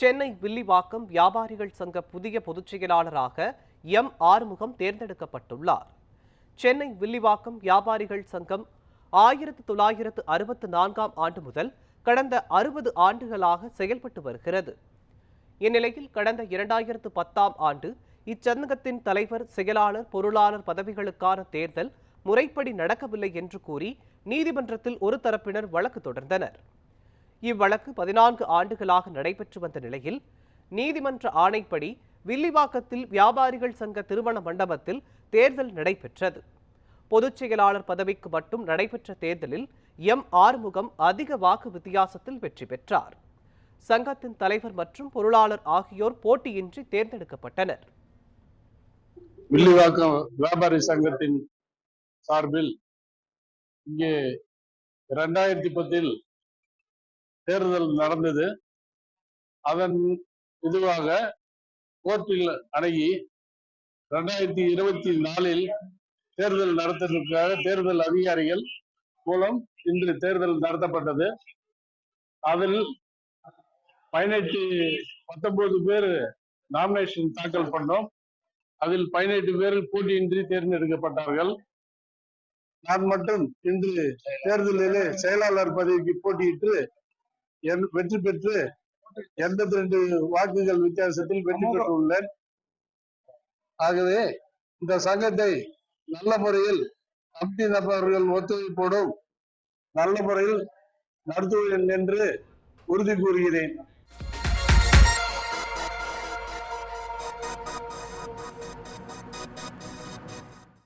சென்னை வில்லிவாக்கம் வியாபாரிகள் சங்க புதிய பொதுச் செயலாளராக எம். ஆறுமுகம் தேர்ந்தெடுக்கப்பட்டுள்ளார். சென்னை வில்லிவாக்கம் வியாபாரிகள் சங்கம் ஆயிரத்து தொள்ளாயிரத்து அறுபத்து நான்காம் ஆண்டு முதல் கடந்த அறுபது ஆண்டுகளாக செயல்பட்டு வருகிறது. இந்நிலையில் கடந்த இரண்டாயிரத்து பத்தாம் ஆண்டு இச்சங்கத்தின் தலைவர் செயலாளர் பொருளாளர் பதவிகளுக்கான தேர்தல் முறைப்படி நடக்கவில்லை என்று கூறி நீதிமன்றத்தில் ஒரு தரப்பினர் வழக்கு தொடர்ந்தனர். இவ்வழக்கு பதினான்கு ஆண்டுகளாக நடைபெற்று வந்த நிலையில் நீதிமன்ற ஆணைப்படி வில்லிவாக்கத்தில் வியாபாரிகள் சங்க திருமண மண்டபத்தில் தேர்தல் நடைபெற்றது. பொதுச் செயலாளர் பதவிக்கு மட்டும் நடைபெற்ற தேர்தலில் எம். ஆறுமுகம் அதிக வாக்கு வித்தியாசத்தில் வெற்றி பெற்றார். சங்கத்தின் தலைவர் மற்றும் பொருளாளர் ஆகியோர் போட்டியின்றி தேர்ந்தெடுக்கப்பட்டனர். வில்லிவாக்கம் வியாபாரி சங்கத்தின் சார்பில் இங்கே இரண்டாயிரத்தி பத்தில் தேர்தல் நடந்தது. அதன் இதுவாக கோர்ட்டில் அணுகி ரெண்டாயிரத்தி இருபத்தி நாலில் தேர்தல் நடத்துவதற்காக தேர்தல் அதிகாரிகள் மூலம் இன்று தேர்தல் நடத்தப்பட்டது. அதில் பதினெட்டு பத்தொன்பது பேர் நாமினேஷன் தாக்கல் பண்ணோம். அதில் பதினெட்டு பேர் போட்டியின்றி தேர்ந்தெடுக்கப்பட்டார்கள். நான் மட்டும் இன்று தேர்தலிலே செயலாளர் பதவிக்கு போட்டியிட்டு வெற்றி பெற்று எண்பத்தி ரெண்டு வாக்குகள் வித்தியாசத்தில் வெற்றி பெற்றுள்ளேன். ஆகவே இந்த சங்கத்தை நல்ல முறையில் கமிட்டி நபர்கள் ஒத்துழைப்போடும் நல்ல முறையில் நடத்துவேன் என்று உறுதி கூறுகிறேன்.